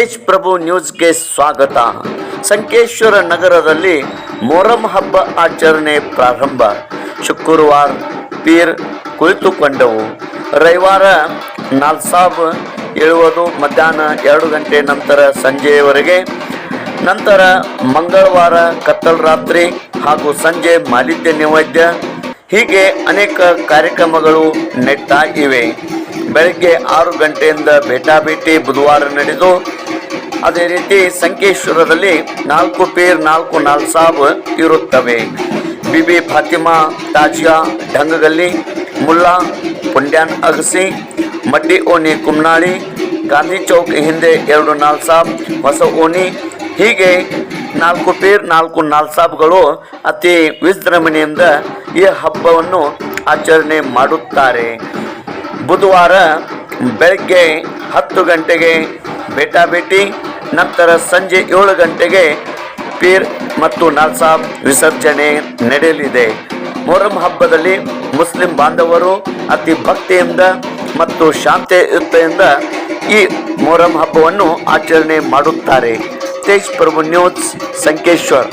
ತೇಜ್ ಪ್ರಭು ನ್ಯೂಸ್ಗೆ ಸ್ವಾಗತ. ಸಂಕೇಶ್ವರ ನಗರದಲ್ಲಿ ಮೊರಂ ಹಬ್ಬ ಆಚರಣೆ ಪ್ರಾರಂಭ. ಶುಕ್ರವಾರ ಪೀರ್ ಕುಳಿತುಕೊಂಡವು. ರವಿವಾರ ನಾಲ್ಸಾಬ್ ಏಳುವುದು ಮಧ್ಯಾಹ್ನ ಎರಡು ಗಂಟೆ ನಂತರ ಸಂಜೆಯವರೆಗೆ ನಂತರ ಮಂಗಳವಾರ ಕತ್ತಲ ರಾತ್ರಿ ಹಾಗೂ ಸಂಜೆ ಮಾಲಿದ್ಯ ನೈವೇದ್ಯ. ಹೀಗೆ ಅನೇಕ ಕಾರ್ಯಕ್ರಮಗಳು ನೆಟ್ಟ ಇವೆ. ಬೆಳಗ್ಗೆ ಆರು ಗಂಟೆಯಿಂದ ಭೇಟಾಭೇಟಿ ಬುಧವಾರ ನಡೆದು, ಅದೇ ರೀತಿ ಸಂಕೇಶ್ವರದಲ್ಲಿ ನಾಲ್ಕು ಪೇರ್ ನಾಲ್ಕು ನಾಲ್ಸಾಬ್ ಇರುತ್ತವೆ. ಬಿಬಿ ಫಾತಿಮಾ ತಾಜಿಯಾ ಢಂಗಗಲ್ಲಿ ಮುಲ್ಲಾ ಪುಂಡ್ಯಾನ್ ಅಗಸಿ, ಮಡ್ಡಿ ಓಣಿ ಕುಮ್ನಾಳಿ, ಗಾಂಧಿ ಚೌಕ್ ಹಿಂದೆ ಎರಡು ನಾಲ್ಸಾಬ್ ಹೊಸ ಓಣಿ, ಹೀಗೆ ನಾಲ್ಕು ಪೇರ್ ನಾಲ್ಕು ನಾಲ್ಸಾಬ್ಗಳು ಅತಿ ವಿಜೃಂಭಣೆಯಿಂದ ಈ ಹಬ್ಬವನ್ನು ಆಚರಣೆ ಮಾಡುತ್ತಾರೆ. ಬುಧವಾರ ಬೆಳಗ್ಗೆ ಹತ್ತು ಗಂಟೆಗೆ ಭೇಟಾಭೇಟಿ ನಂತರ ಸಂಜೆ ಏಳು ಗಂಟೆಗೆ ಪೀರ್ ಮತ್ತು ನಾಲ್ಸಾಬ್ ವಿಸರ್ಜನೆ ನಡೆಯಲಿದೆ. ಮೊಹರಂ ಹಬ್ಬದಲ್ಲಿ ಮುಸ್ಲಿಂ ಬಾಂಧವರು ಅತಿ ಭಕ್ತಿಯಿಂದ ಮತ್ತು ಶಾಂತಿಯುತೆಯಿಂದ ಈ ಮೊಹರಂ ಹಬ್ಬವನ್ನು ಆಚರಣೆ ಮಾಡುತ್ತಾರೆ. ತೇಜ್ ಪ್ರಭು ನ್ಯೂಸ್, ಸಂಕೇಶ್ವರ್.